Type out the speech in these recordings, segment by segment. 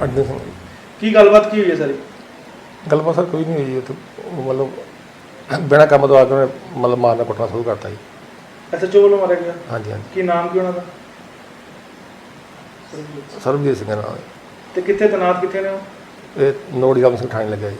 ਹਰਭਜਨ ਸਿੰਘ ਕੀ ਗੱਲਬਾਤ ਕੀ ਹੋਈ ਹੈ ਸਾਰੀ? ਗੱਲਬਾਤ ਸਰ ਕੋਈ ਨਹੀਂ ਹੋਈ ਉਹ ਮਤਲਬ ਬਿਨਾਂ ਕੰਮ ਤੋਂ ਆ ਕੇ ਉਹਨੇ ਮਤਲਬ ਮਾਰਨਾ ਕੁੱਟਣਾ ਸ਼ੁਰੂ ਕਰਤਾ ਜੀ। ਐਸਐਚਓ ਵੱਲੋਂ ਮਾਰਿਆ ਗਿਆ? ਹਾਂਜੀ ਹਾਂਜੀ। ਕੀ ਨਾਮ ਕੀ ਉਹਨਾਂ ਦਾ? ਸਰਬਜੀਤ ਸਿੰਘ ਨਾਲ ਤੇ ਕਿੱਥੇ ਤਨਾਤ ਕਿੱਥੇ ਨੇ ਉਹ? ਇਹ ਨੋੜੀ ਗਾਮ ਸਿੰਘ ਠਾਣੇ ਲੱਗਿਆ ਜੀ।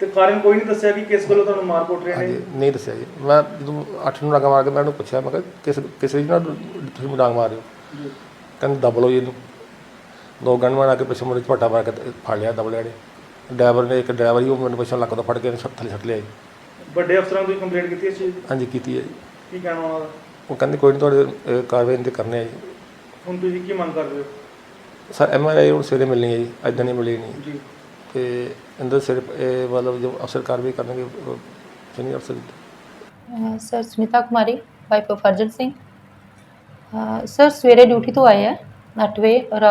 ਤੇ ਕਾਰਨ ਕੋਈ ਨਹੀਂ ਦੱਸਿਆ ਕਿ ਕਿਸ ਗੱਲੋਂ ਤੁਹਾਨੂੰ ਮਾਰ ਕੁੱਟ ਰਹੇ ਹਾਂਜੀ ਨੇ ਨਹੀਂ ਦੱਸਿਆ ਜੀ। ਮੈਂ ਜਦੋਂ ਅੱਠ ਨੂੰ ਡਾਂਗਾ ਮਾਰ ਕੇ ਮੈਂ ਉਹਨੂੰ ਪੁੱਛਿਆ ਮੈਂ ਕਿਹਾ ਕਿਸ ਕਿਸ ਰੀਜ ਨਾਲ ਤੁਸੀਂ ਮੈਨੂੰ ਡਾਂਗ ਮਾਰ ਰਹੇ ਹੋ? ਕਹਿੰਦੇ ਦਬ ਲਓ ਜੀ ਇਹਨੂੰ। ਦੋ ਗਨਮੈਨ ਆ ਕੇ ਪਿੱਛੇ ਮੁੜੇ ਝਪਟਾ ਮਾਰ ਕੇ ਤੇ ਫੜ ਲਿਆ ਦਬ ਲਿਆ ਨੇ ਡਰਾਈਵਰ ਨੇ ਇੱਕ ਡਰਾਈਵਰ ਹੀ ਉਹ ਮੈਨੂੰ ਪਿੱਛੋਂ ਲੱਕ ਤੋਂ ਫੜ ਕੇ ਇਹਨੇ ਛੱਤ ਥੱਲੇ ਛੱਡ ਲਿਆ ਜੀ। ਵੱਡੇ ਅਫਸਰਾਂ ਨੂੰ ਤੁਸੀਂ ਕੰਪਲੇਂਟ ਕੀਤੀ ਇਸ ਚੀਜ਼ ਦੀ? ਹਾਂਜੀ ਕੀਤੀ ਹੈ ਜੀ। ਕੀ ਕਹਿਣਾ ਉਹਨਾਂ ਦਾ? ਉਹ ਕਹਿੰਦੇ ਕੋਈ ਨਹੀਂ ਤੁਹਾਡੇ ਅਹ, ਕਾਰਵਾਈ ਤੇ ਕਰਨੇ ਆ ਜੀ। ਹੁਣ ਤੁਸੀਂ ਕੀ ਮੰਗ ਕਰਦੇ ਹੋ? ਸਰ ਐਮ ਆਰ ਆਈ ਹੁਣ ਸਵੇਰੇ ਮਿਲਣੀ ਹੈ ਜੀ ਅੱਜ ਨਹੀਂ ਮਿਲੀ ਨਹੀਂ। ਜੀ। ਤੇ ਅੰਦਰ ਸਿਰ ਇਹ ਮਤਲਬ ਜੋ ਅਫਸਰ ਕਾਰਵਾਈ ਕਰਨਗੇ ਸੀਨੀਅਰ ਅਫਸਰ ਅਹ sir Smita Kumari wife of Arjan Singh. Uh sir ਸਵੇਰੇ ਡਿਊਟੀ ਤੋਂ ਆਏ ਆ 8 ਵਜੇ ਔਰ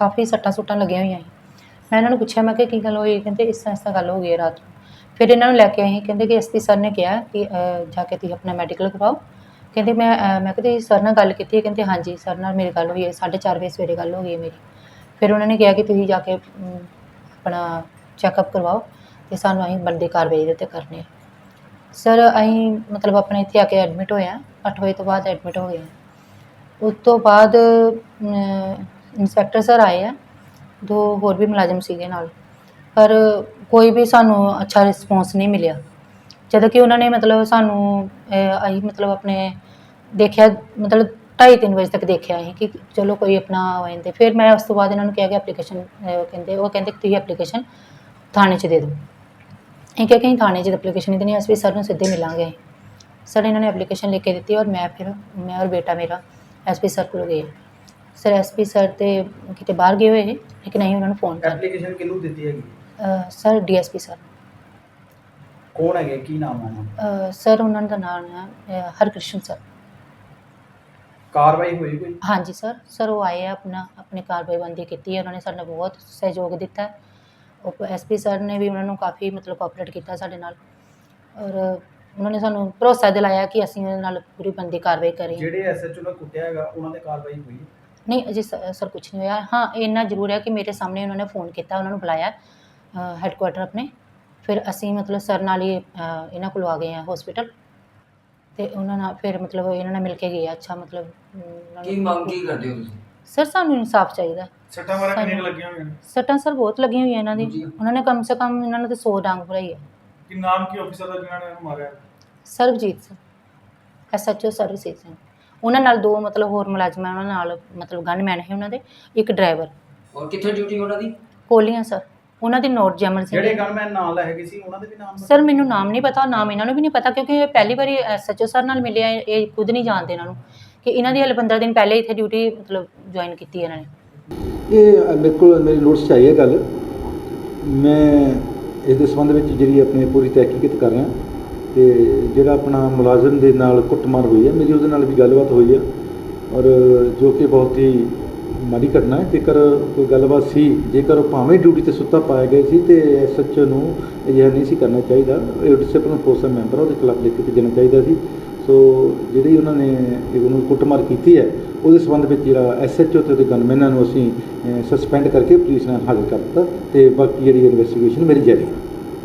ਕਾਫੀ ਸੱਟਾਂ ਸੁੱਟਾਂ ਲੱਗੀਆਂ ਹੋਈਆਂ ਸੀ। ਮੈਂ ਇਹਨਾਂ ਨੂੰ ਪੁੱਛਿਆ ਮੈਂ ਕਿ ਕੀ ਗੱਲ ਹੋਈ? ਕਹਿੰਦੇ ਇਸ ਤਰ੍ਹਾਂ ਇਸ ਤਰ੍ਹਾਂ ਗੱਲ ਹੋ ਗਈ ਹੈ ਰਾਤ ਨੂੰ। ਫਿਰ ਇਹਨਾਂ ਨੂੰ ਲੈ ਕੇ ਆਏ ਕਹਿੰਦੇ ਕਿ ਐਸਪੀ ਸਰ ਨੇ ਕਿਹਾ ਕਿ ਅਹ, ਜਾ ਕੇ ਤੁਸੀਂ ਆਪਣਾ ਮੈਡੀਕਲ ਕਰਵਾਓ। ਕਹਿੰਦੇ ਮੈਂ ਅਹ, ਮੈਂ ਕਿਹਾ ਸਰ ਨਾਲ ਗੱਲ ਕੀਤੀ ਹੈ? ਕਹਿੰਦੇ ਹਾਂਜੀ ਸਰ ਨਾਲ ਮੇਰੀ ਗੱਲ ਹੋਈ ਹੈ 4:30 ਵਜੇ ਸਵੇਰੇ ਗੱਲ ਹੋ ਗਈ ਹੈ ਮੇਰੀ। ਫਿਰ ਉਹਨਾਂ ਨੇ ਕਿਹਾ ਕਿ ਤੁਸੀਂ ਜਾ ਕੇ ਅਮ, ਆਪਣਾ ਚੈੱਕਅਪ ਕਰਵਾਓ ਤੇ ਸਾਨੂੰ ਅਸੀਂ ਬੰਦੇ ਕਾਰਵਾਈ ਦੇ ਉੱਤੇ ਕਰਨੀ ਹੈ ਸਰ ਅਸੀਂ ਮਤਲਬ ਆਪਣੇ ਇੱਥੇ ਆ ਕੇ ਐਡਮਿਟ ਹੋਏ ਹਾਂ ਅੱਠ ਵਜੇ ਤੋਂ ਬਾਅਦ ਐਡਮਿਟ ਹੋ ਗਏ ਹਾਂ। ਉਸ ਤੋਂ ਬਾਅਦ ਇੰਸਪੈਕਟਰ ਸਰ ਆਏ ਆ ਦੋ ਹੋਰ ਵੀ ਮੁਲਾਜ਼ਮ ਸੀਗੇ ਨਾਲ। ਪਰ ਕੋਈ ਵੀ ਸਾਨੂੰ ਅੱਛਾ ਰਿਸਪੌਂਸ ਨਹੀਂ ਮਿਲਿਆ। ਜਦੋਂ ਕਿ ਉਹਨਾਂ ਨੇ ਮਤਲਬ ਸਾਨੂੰ ਅਹ, ਅਸੀਂ ਮਤਲਬ ਆਪਣੇ ਦੇਖਿਆ ਮਤਲਬ 2:30 ਵਜੇ ਤੱਕ ਦੇਖਿਆ ਅਸੀਂ ਕਿ ਚਲੋ ਕੋਈ ਆਪਣਾ ਹੋ ਜਾਂਦੇ। ਫਿਰ ਮੈਂ ਉਸ ਤੋਂ ਬਾਅਦ ਇਹਨਾਂ ਨੂੰ ਕਿਹਾ ਕਿ ਐਪਲੀਕੇਸ਼ਨ ਕਹਿੰਦੇ ਉਹ ਕਹਿੰਦੇ ਕਿ ਤੁਸੀਂ ਐਪਲੀਕੇਸ਼ਨ ਥਾਣੇ 'ਚ ਦੇ ਦਿਓ। ਇਹ ਕਿਹਾ ਕਿ ਅਸੀਂ ਥਾਣੇ 'ਚ ਐਪਲੀਕੇਸ਼ਨ ਨਹੀਂ ਦੇਣੀ ਅਸੀਂ ਸਰ ਨੂੰ ਸਿੱਧੇ ਮਿਲਾਂਗੇ। ਸਰ ਇਹਨਾਂ ਨੇ ਐਪਲੀਕੇਸ਼ਨ ਲਿਖ ਕੇ ਦਿੱਤੀ ਔਰ ਮੈਂ ਫਿਰ ਮੈਂ ਔਰ ਬੇਟਾ ਮੇਰਾ ਐਸਪੀ ਸਰ ਕੋਲ ਗਏ। ਸਰ ਐਸਪੀ ਸਰ ਤੇ ਕਿਤੇ ਬਾਹਰ ਗਏ ਹੋਏ ਲੇਕਿਨ ਅਸੀਂ ਉਹਨਾਂ ਨੂੰ ਫੋਨ ਕਰ ਐਪਲੀਕੇਸ਼ਨ ਕਿਹਨੂੰ ਦਿੱਤੀ ਹੈਗੀ? Sir DSP sir. ਕੌਣ ਹੈਗੇ? ਕੀ ਨਾਮ ਹੈ ਉਹਨਾਂ ਦਾ? ਅਹ, ਸਰ ਉਹਨਾਂ ਦਾ ਨਾਮ ਹੈ ਅਹ, ਹਰਕ੍ਰਿਸ਼ਨ ਸਰ। ਕਾਰਵਾਈ ਹੋਈ ਕੋਈ? ਹਾਂਜੀ ਸਰ ਸਰ ਉਹ ਆਏ ਆ ਆਪਣਾ ਆਪਣੀ ਕਾਰਵਾਈਬੰਦੀ ਕੀਤੀ ਹੈ ਉਹਨਾਂ ਨੇ ਸਾਨੂੰ ਬਹੁਤ ਸਹਿਯੋਗ ਦਿੱਤਾ। ਹੈ। ਉਹ ਐਸਪੀ ਸਰ ਨੇ ਵੀ ਉਹਨਾਂ ਨੂੰ ਕਾਫੀ ਮਤਲਬ ਕੋਆਪਰੇਟ ਕੀਤਾ ਸਾਡੇ ਨਾਲ। ਔਰ ਉਹਨਾਂ ਨੇ ਸਾਨੂੰ ਭਰੋਸਾ ਦਿਲਾਇਆ ਕਿ ਅਸੀਂ ਉਹਨਾਂ ਨਾਲ ਪੂਰੀ ਬੰਦੀ ਕਾਰਵਾਈ ਕਰੀ ਜਿਹੜੇ ਐਸਐਚਓ ਨੇ ਕੁੱਟਿਆ ਹੈਗਾ ਉਹਨਾਂ ਤੇ ਕਾਰਵਾਈ ਹੋਈ? ਨਹੀਂ ਅਜੇ ਸਰ ਕੁਝ ਨਹੀਂ ਹੋਇਆ। ਹਾਂ ਇੰਨਾ ਜ਼ਰੂਰ ਹੈ ਕਿ ਮੇਰੇ ਸਾਹਮਣੇ ਉਹਨਾਂ ਨੇ ਫੋਨ ਕੀਤਾ ਉਹਨਾਂ ਨੂੰ ਬੁਲਾਇਆ ਹੈੱਡਕੁਆਟਰ ਆਪਣੇ। ਫਿਰ ਅਸੀਂ ਮਤਲਬ ਸਰ ਨਾਲ ਹੀ ਇਹਨਾਂ ਕੋਲ ਆ ਗਏ ਆ ਹਸਪੀਟਲ ਤੇ ਉਹਨਾਂ ਨਾਲ ਫਿਰ ਮਤਲਬ ਇਹਨਾਂ ਨਾਲ ਮਿਲ ਕੇ ਗਏ ਆ, ਅੱਛਾ ਮਤਲਬ ਕੀ ਮੰਗ ਕੀ ਕਰਦੇ ਹੋ ਤੁਸੀਂ? ਸਰ ਸਾਨੂੰ ਇਨਸਾਫ ਚਾਹੀਦਾ। ਸੱਟਾਂ ਮਾਰਾ ਕਿੰਨੀਆਂ ਕੁ ਸਾਨੂੰ- ਲੱਗੀਆਂ ਹੋਈਆਂ ਨੇ? ਸੱਟਾਂ ਸਰ ਬਹੁਤ ਲੱਗੀਆਂ ਹੋਈਆਂ ਇਹਨਾਂ ਦੀ। ਜੀ। ਉਹਨਾਂ ਨੇ ਕਮ ਸੇ ਕਮ ਇਹਨਾਂ ਨੇ ਤੇ 100 ਡਾਂਗ ਭਰਾਈ ਹੈ ਕੀ ਨਾਮ ਕੀ ਆਫੀਸਰ ਦਾ ਜਿਹਨਾਂ ਨੇ ਇਹਨੂੰ ਮਾਰਿਆ? ਸਰਬਜੀਤ ਸਿੰਘ। ਐਸਐਚਓ ਸਰਬਜੀਤ ਸਿੰਘ। ਉਹਨਾਂ ਨਾਲ ਦੋ ਮਤਲਬ ਹੋਰ ਮੁਲਾਜ਼ਮ ਹੈ ਉਹਨਾਂ ਨਾਲ ਮਤਲਬ ਗਨਮੈਨ ਹੈ ਉਹਨਾਂ ਦੇ ਇੱਕ ਡਰਾਈਵਰ ਔਰ ਕਿੱਥੇ ਡਿਊਟੀ ਉਹਨਾਂ ਦੀ? ਕੋਲੀਆਂ ਸਰ ਉਹਨਾਂ ਦੀ ਨੋਟ ਜਮਨ ਸਿੰਘ ਜਿਹੜੇ ਗਨਮੈਨ ਨਾਲ ਹੈਗੇ ਸੀ ਉਹਨਾਂ ਦੇ ਵੀ ਨਾਮ ਸਰ ਮੈਨੂੰ ਨਾਮ ਨਹੀਂ ਪਤਾ ਨਾਮ ਇਹਨਾਂ ਨੂੰ ਵੀ ਨਹੀਂ ਪਤਾ ਕਿਉਂਕਿ ਇਹ ਪਹਿਲੀ ਵਾਰੀ ਐਸਐਚਓ ਸਰ ਨਾਲ ਮਿਲਿਆ ਇਹ- ਇਹ ਖੁਦ ਨਹੀਂ ਜਾਣਦੇ ਇਹਨਾਂ ਨੂੰ ਕਿ ਇਹਨਾਂ ਦੀ ਹਲੇ 15 ਦਿਨ ਪਹਿਲੇ ਇੱਥੇ ਡਿਊਟੀ ਮਤਲਬ ਜੁਆਇਨ ਕੀਤੀ ਹੈ ਇਹਨਾਂ ਨੇ। ਇਹ ਮੇਰੇ ਕੋਲ ਮੇਰੀ ਨੋਟਿਸ 'ਚ ਆਈ ਹੈ ਗੱਲ। ਮੈਂ ਇਸ ਦੇ ਸੰਬੰਧ ਵਿੱਚ ਜਿਹੜੀ ਆਪਣੀ ਪੂਰੀ ਤਹਿਕੀਕਤ ਕਰ ਰਿਹਾ। ਅਤੇ ਜਿਹੜਾ ਆਪਣਾ ਮੁਲਾਜ਼ਮ ਦੇ ਨਾਲ ਕੁੱਟਮਾਰ ਹੋਈ ਹੈ ਮੇਰੀ ਉਹਦੇ ਨਾਲ ਵੀ ਗੱਲਬਾਤ ਹੋਈ ਹੈ। ਔਰ ਜੋ ਕਿ ਬਹੁਤ ਹੀ ਮਾੜੀ ਘਟਨਾ ਹੈ ਜੇਕਰ ਕੋਈ ਗੱਲਬਾਤ ਸੀ ਜੇਕਰ ਉਹ ਭਾਵੇਂ ਡਿਊਟੀ ਤੇ ਸੁੱਤਾ ਪਾਇਆ ਗਿਆ ਸੀ ਤੇ ਐਸਐਚਓ ਨੂੰ ਅਜਿਹਾ ਨਹੀਂ ਸੀ ਕਰਨਾ ਚਾਹੀਦਾ। ਇਹ ਡਿਸਪਲਿਨ ਫੋਰਸ ਦਾ ਮੈਂਬਰ ਆ, ਉਹਦੇ ਖਿਲਾਫ ਲਿਖ ਕੇ ਦੇਣਾ ਚਾਹੀਦਾ ਸੀ। ਸੋ ਜਿਹੜੀ ਉਹਨਾਂ ਨੇ ਉਹਨੂੰ ਕੁੱਟਮਾਰ ਕੀਤੀ ਹੈ ਉਹਦੇ ਸੰਬੰਧ ਵਿੱਚ ਜਿਹੜਾ ਐਸਐਚਓ ਤੇ ਉਹਦੇ ਗਨਮੈਨਾਂ ਨੂੰ ਅਸੀਂ ਸਸਪੈਂਡ ਕਰਕੇ ਪੁਲਿਸ ਨਾਲ ਹਾਜ਼ਰ ਕਰ ਦਿੱਤਾ ਤੇ ਬਾਕੀ ਜਿਹੜੀ ਇਨਵੈਸਟੀਗੇਸ਼ਨ ਮੇਰੀ ਜਾਰੀ ਹੈ।